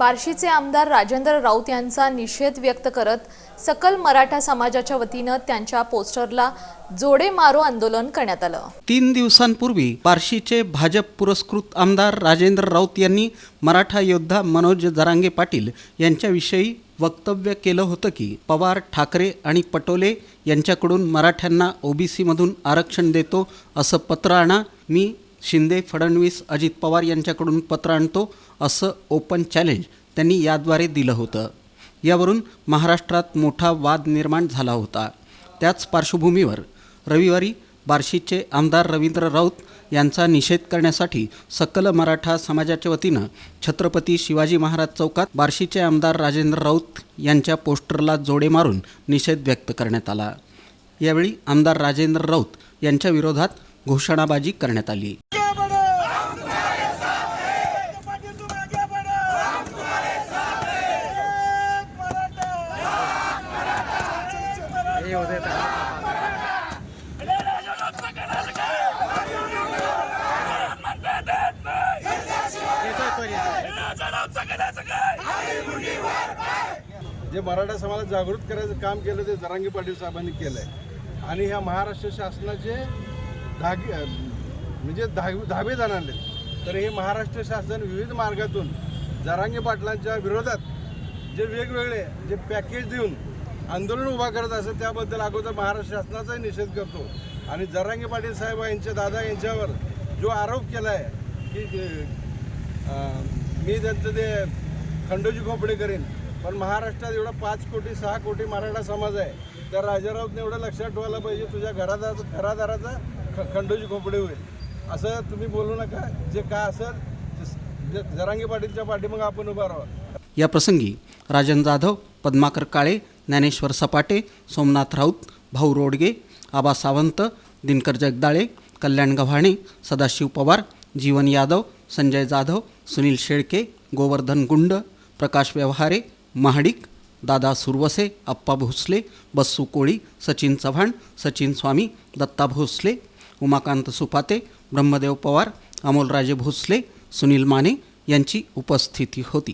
बार्शीचे आमदार राजेंद्र राऊत यांचा निषेध व्यक्त करत सकल मराठा समाजाच्या वतीनं त्यांच्या पोस्टरला जोडे मारो आंदोलन करण्यात आलं. तीन दिवसांपूर्वी बार्शीचे भाजप पुरस्कृत आमदार राजेंद्र राऊत यांनी मराठा योद्धा मनोज जरांगे पाटील यांच्याविषयी वक्तव्य केलं होतं की पवार ठाकरे आणि पटोले यांच्याकडून मराठ्यांना ओबीसीमधून आरक्षण देतो असं पत्र आणा मी शिंदे फडणवीस अजित पवार यांच्याकडून पत्र आणतो असं ओपन चॅलेंज त्यांनी याद्वारे दिलं होतं. यावरून महाराष्ट्रात मोठा वाद निर्माण झाला होता. त्याच पार्श्वभूमीवर रविवारी बार्शीचे आमदार रवींद्र राऊत यांचा निषेध करण्यासाठी सकल मराठा समाजाच्या वतीनं छत्रपती शिवाजी महाराज चौकात बार्शीचे आमदार राजेंद्र राऊत यांच्या पोस्टरला जोडे मारून निषेध व्यक्त करण्यात आला. यावेळी आमदार राजेंद्र राऊत यांच्या विरोधात घोषणाबाजी करण्यात आली. जे मराठा समाजात जागृत करायचं काम केलं ते जरांगी पाटील साहेबांनी केलंय. आणि ह्या महाराष्ट्र शासनाचे धागे म्हणजे धागे धाबे जाणले तर हे महाराष्ट्र शासन विविध मार्गातून जरांगी पाटलांच्या विरोधात जे वेगवेगळे जे पॅकेज देऊन आंदोलन उभा करत असं त्याबद्दल अगोदर महाराष्ट्र शासनाचाही निषेध करतो. आणि जरांगी पाटील साहेब यांच्या दादा यांच्यावर जो आरोप केला आहे की मी त्यांचं ते खंडोजी खोपडे करेन पण महाराष्ट्रात एवढा पाच कोटी सहा कोटी मराठा समाज आहे. तर राजाराऊतने एवढं लक्षात ठेवायला पाहिजे तुझ्या घरादा घरादाराचा खंडोजी खोपडे होईल. असं तुम्ही बोलू नका. जे काय असेल जरांगी पाटीलच्या पाठीमग आपण उभा राहा या प्रसंगी राजन जाधव पद्माकर काळे ज्ञानेश्वर सपाटे सोमनाथ राऊत भाऊ रोडगे आबा सावंत दिनकर जगदाळे कल्याण गव्हाणे सदाशिव पवार जीवन यादव संजय जाधव सुनील शेळके गोवर्धन गुंड प्रकाश व्यवहारे महाडिक दादा सुरवसे अप्पा भोसले बस्सू कोळी सचिन चव्हाण सचिन स्वामी दत्ता भोसले उमाकांत सुपाते ब्रह्मदेव पवार अमोलराजे भोसले सुनील माने यांची उपस्थिती होती.